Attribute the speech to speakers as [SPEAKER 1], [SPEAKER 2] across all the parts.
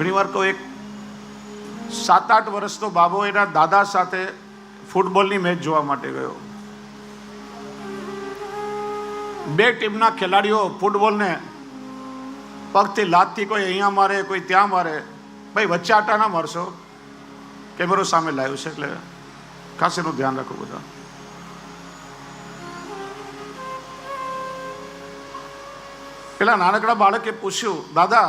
[SPEAKER 1] ઘણીવાર તો એક સાત આઠ વર્ષનો બાબો એના દાદા સાથે ફૂટબોલની મેચ જોવા માટે ગયો. બે ટીમના ખેલાડીઓ ફૂટબોલને પગથી લાતથી કોઈ અહીંયા મારે, કોઈ ત્યાં મારે, ભાઈ વચ્ચે આટા ના મારશો. કેમેરો સામે લાવ્યો છે એટલે ખાસ એનું ધ્યાન રાખો બધા. પેલા નાનકડા બાળકે પૂછ્યું, દાદા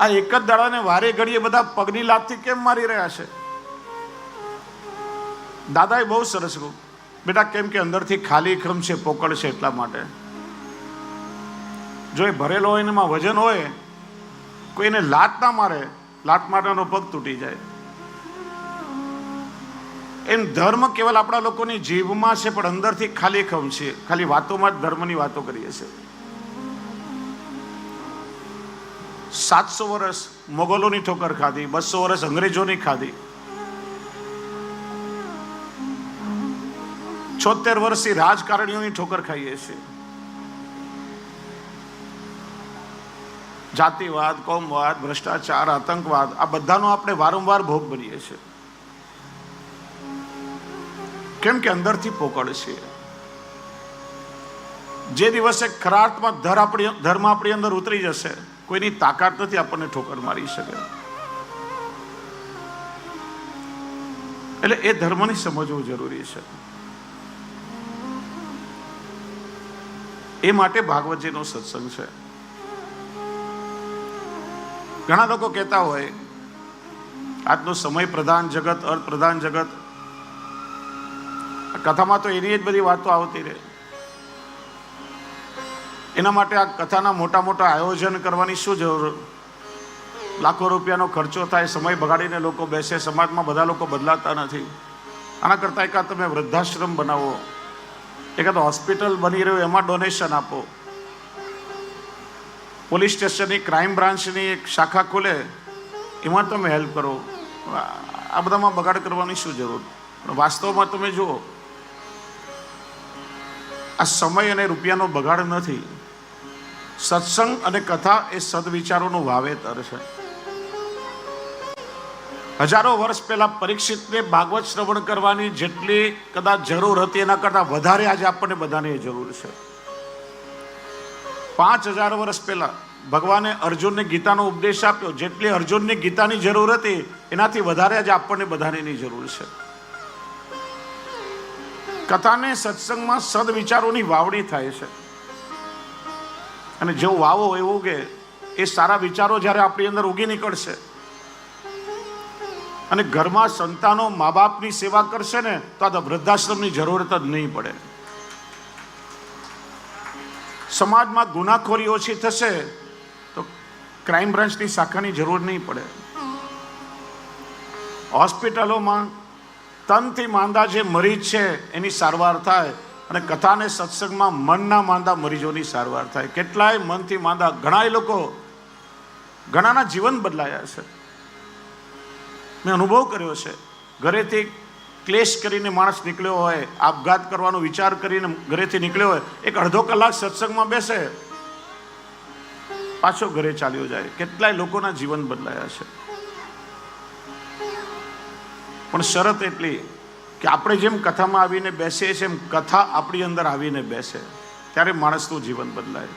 [SPEAKER 1] આ એક જ દાડાને વારે ઘડીએ બધા પગની લાતથી કેમ મારી રહ્યા છે? દાદાએ બહુ સરસ કહ્યું. બેટા, કેમ કે અંદરથી ખાલી ખમ છે, પોકળ છે એટલા માટે. જો એ ભરેલો હોય એમાં વજન હોય કોઈને લાત ના મારે, લાત મારવાનો પગ તૂટી જાય. એમ ધર્મ કેવલ આપણા લોકોની જીભમાં છે, પણ અંદરથી ખાલી ખમ છે. ખાલી વાતોમાં જ ધર્મની વાતો કરીએ છે સાતસો વર્ષ મોગલોની ઠોકર ખાધી, બસો વર્ષ અંગ્રેજોની ખાધી. છોતેર વર્ષથી રાજકારણીઓની ઠોકર ખાઈએ છીએ. જાતિવાદ, કોમવાદ, ભ્રષ્ટાચાર, આતંકવાદ, આ બધાનો આપણે વારંવાર ભોગ બનીએ છીએ. કેમ કે અંદરથી પોકળ છે જે દિવસે ખરાટમાં ધર આપણી ધર્મ આપણી અંદર ઉતરી જશે કોઈની તાકાત નથી આપણને ઠોકર મારી શકે. એટલે એ ધર્મને સમજવું જરૂરી છે. એ માટે ભાગવતજીનો સત્સંગ છે. ઘણા લોકો કહેતા હોય, આજનો સમય પ્રધાન જગત, અર્થ પ્રધાન જગત. કથામાં તો એની જ બધી વાતો આવતી રહે. એના માટે આ કથાના મોટા મોટા આયોજન કરવાની શું જરૂર? લાખો રૂપિયાનો ખર્ચો થાય, સમય બગાડીને લોકો બેસે, સમાજમાં બધા લોકો બદલાતા નથી. આના કરતાં એકાદ તમે વૃદ્ધાશ્રમ બનાવો, એકાદ હોસ્પિટલ બની રહ્યું, એમાં ડોનેશન આપો. પોલીસ સ્ટેશનની ક્રાઇમ બ્રાન્ચની એક શાખા ખોલે, એમાં તમે હેલ્પ કરો. આ બધામાં બગાડ કરવાની શું જરૂર? વાસ્તવમાં તમે જુઓ આ સમય અને રૂપિયાનો બગાડ નથી. સત્સંગ અને કથા એ સદવિચારોનું વાવેતર છે. હજારો વર્ષ પહેલા પરીક્ષિતને ભાગવત શ્રવણ કરવાની જેટલી કદાચ જરૂર હતી, એના કરતાં વધારે આજે આપણને બધાને જરૂર છે. પાંચ હજાર વર્ષ પહેલા ભગવાને અર્જુનને ગીતાનો ઉપદેશ આપ્યો. જેટલી અર્જુનની ગીતાની જરૂર હતી, એનાથી વધારે આજે આપણને બધાની જરૂર છે. કથાને સત્સંગમાં સદવિચારોની વાવડી થાય છે. અને જેવું વાવો એવું કે એ સારા વિચારો જ્યારે આપણી અંદર ઉગી નીકળશે. અને ઘરમાં સંતાનો મા બાપની સેવા કરશે ને, તો આ વૃદ્ધાશ્રમની જરૂરત જ નહીં પડે. સમાજમાં ગુનાખોરી ઓછી થશે, તો ક્રાઇમ બ્રાન્ચની શાખાની જરૂર નહીં પડે. હોસ્પિટલોમાં તનથી માંદા જે મરીજ છે, એની સારવાર થાય અને કથાને સત્સંગમાં મનના માંદા મરીજોની સારવાર થાય. કેટલાય મનથી માંદા, ઘણાય લોકો ઘણાના જીવન બદલાયા છે. મેં અનુભવ કર્યો છે. ઘરેથી ક્લેશ કરીને માણસ નીકળ્યો હોય, આપઘાત કરવાનો વિચાર કરીને ઘરેથી નીકળ્યો હોય, એક અડધો કલાક સત્સંગમાં બેસે, પાછો ઘરે ચાલ્યો જાય. કેટલાય લોકોના જીવન બદલાયા છે. પણ શરત એટલી કે આપણે જેમ કથામાં આવીને બેસીએ છીએ એમ કથા આપણી અંદર આવીને બેસે. ત્યારે માણસનું જીવન બદલાય.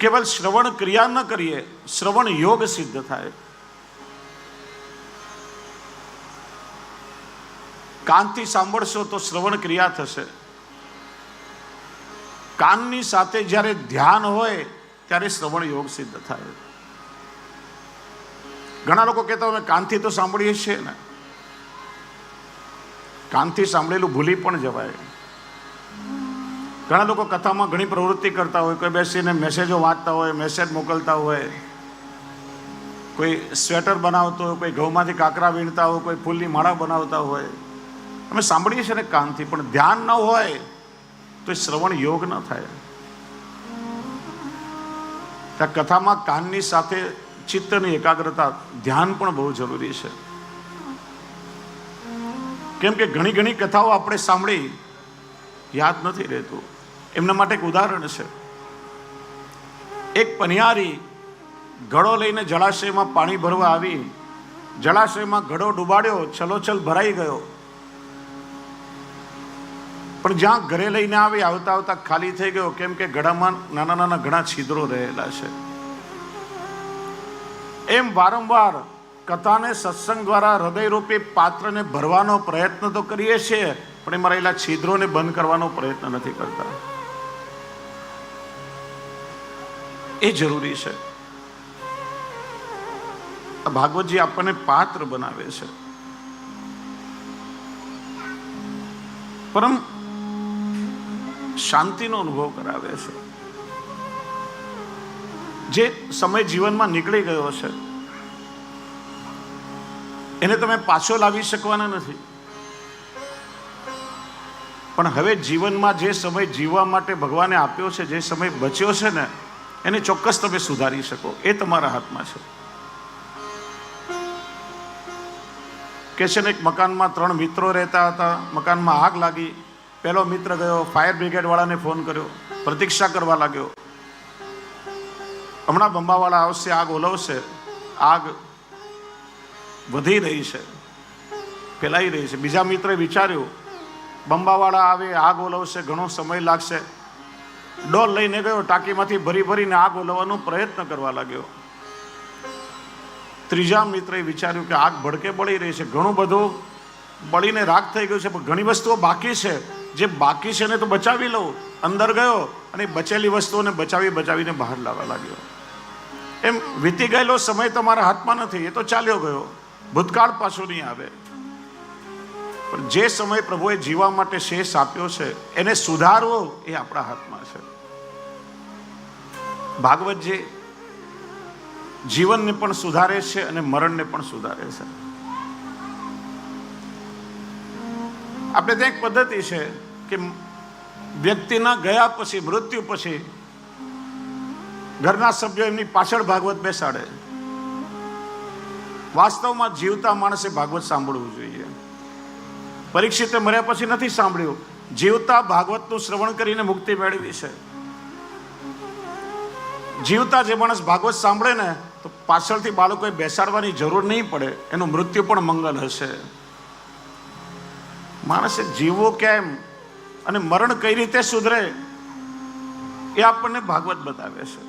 [SPEAKER 1] કેવલ શ્રવણ ક્રિયા ન કરીએ, શ્રવણ યોગ સિદ્ધ થાય. કાનથી સાંભળશો તો શ્રવણ ક્રિયા થશે. કાનની સાથે જ્યારે ધ્યાન હોય, ત્યારે શ્રવણ યોગ સિદ્ધ થાય. ઘણા લોકો કહેતા અમે કાનથી તો સાંભળીએ છીએ ને. કાનથી સાંભળેલું ભૂલી પણ જવાય. ઘણા લોકો કથામાં ઘણી પ્રવૃત્તિ કરતા હોય, કોઈ બેસીને મેસેજો વાંચતા હોય મેસેજ મોકલતા હોય. કોઈ સ્વેટર બનાવતો હોય, કોઈ ઘઉંમાંથી કાકરા વીણતા હોય, કોઈ ફૂલની માળા બનાવતા હોય. અમે સાંભળીએ છીએ ને કાનથી, પણ ધ્યાન ન હોય તો એ શ્રવણ યોગ ન થાય. ત્યાં કથામાં કાનની સાથે ચિત્તની એકાગ્રતા ધ્યાન પણ બહુ જરૂરી છે. કેમ કે ઘણી ઘણી કથાઓ આપણે સાંભળી યાદ નથી રહેતું. એમના માટે એક ઉદાહરણ છે. એક પનિયારી ઘડો લઈને જળાશયમાં પાણી ભરવા આવી, જળાશયમાં ઘડો ડૂબાડ્યો, છલોછલ ભરાઈ ગયો. પણ જ્યાં ઘરે લઈને આવી, આવતા આવતા ખાલી થઈ ગયો, કેમ કે ઘડામાં નાના નાના ઘણા છિદ્રો રહેલા છે. એમ વારંવાર કથાને સત્સંગ દ્વારા હૃદયરૂપી પાત્રને ભરવાનો પ્રયત્ન તો કરીએ છીએ, પણ એમાં રહેલા છિદ્રોને બંધ કરવાનો પ્રયત્ન નથી કરતા. એ જરૂરી છે. ભાગવતજી આપણને પાત્ર બનાવે છે. પરમ શાંતિનો અનુભવ કરાવે છે. જે સમય જીવનમાં નીકળી ગયો છે એને તમે પાછો લાવી શકવાના નથી. પણ હવે જીવનમાં જે સમય જીવવા માટે ભગવાને આપ્યો છે, જે સમય બચ્યો છે ને, એને ચોક્કસ તમે સુધારી શકો. એ તમારા હાથમાં છે. કે છે ને, એક મકાનમાં ત્રણ મિત્રો રહેતા હતા, મકાનમાં આગ લાગી. પહેલો મિત્ર ગયો, ફાયર બ્રિગેડ વાળાને ફોન કર્યો, પ્રતીક્ષા કરવા લાગ્યો. હમણાં બંબાવાળા આવશે, આગ ઓલવશે, આગ વધી રહી છે, ફેલાઈ રહી છે. બીજા મિત્રે વિચાર્યું, બંબાવાળા આવે, આગ ઓલવશે, ઘણો સમય લાગશે. ડોલ લઈને ગયો, ટાંકીમાંથી ભરી ભરીને આગ ઓલવવાનો પ્રયત્ન કરવા લાગ્યો. ત્રીજા મિત્રે વિચાર્યું કે આગ ભડકે બળી રહી છે. ઘણું બધું બળીને રાગ થઈ ગયું છે, પણ ઘણી વસ્તુઓ બાકી છે. જે બાકી છે ને તો બચાવી લઉં. અંદર ગયો અને બચેલી વસ્તુઓને બચાવી બચાવીને બહાર લાવવા લાગ્યો. એમ વીતી ગયેલો સમય તમારા હાથમાં નથી, એ તો ચાલ્યો ગયો. ભૂતકાળ પાછો નહીં આવે. પણ જે સમય પ્રભુએ જીવા માટે શેષ આપ્યો છે, એને સુધારવો એ આપણા હાથમાં છે. ભાગવતજી જીવનને પણ સુધારે છે અને મરણને પણ સુધારે છે. આપણે ત્યાં એક પદ્ધતિ છે કે વ્યક્તિના ગયા પછી, મૃત્યુ પછી ઘરના સભ્યો એમની પાછળ ભાગવત બેસાડે. વાસ્તવમાં જીવતા માણસે ભાગવત સાંભળવું જોઈએ. પરીક્ષિતે મર્યા પછી નથી સાંભળ્યું. જીવતા ભાગવતનું શ્રવણ કરીને મુક્તિ મેળવી છે. જીવતા જે માણસ ભાગવત સાંભળે ને, તો પાછળથી બાળકોએ બેસાડવાની જરૂર નહીં પડે. એનું મૃત્યુ પણ મંગલ હશે. માણસે જીવવો કેમ અને મરણ કઈ રીતે સુધરે, એ આપણને ભાગવત બતાવે છે.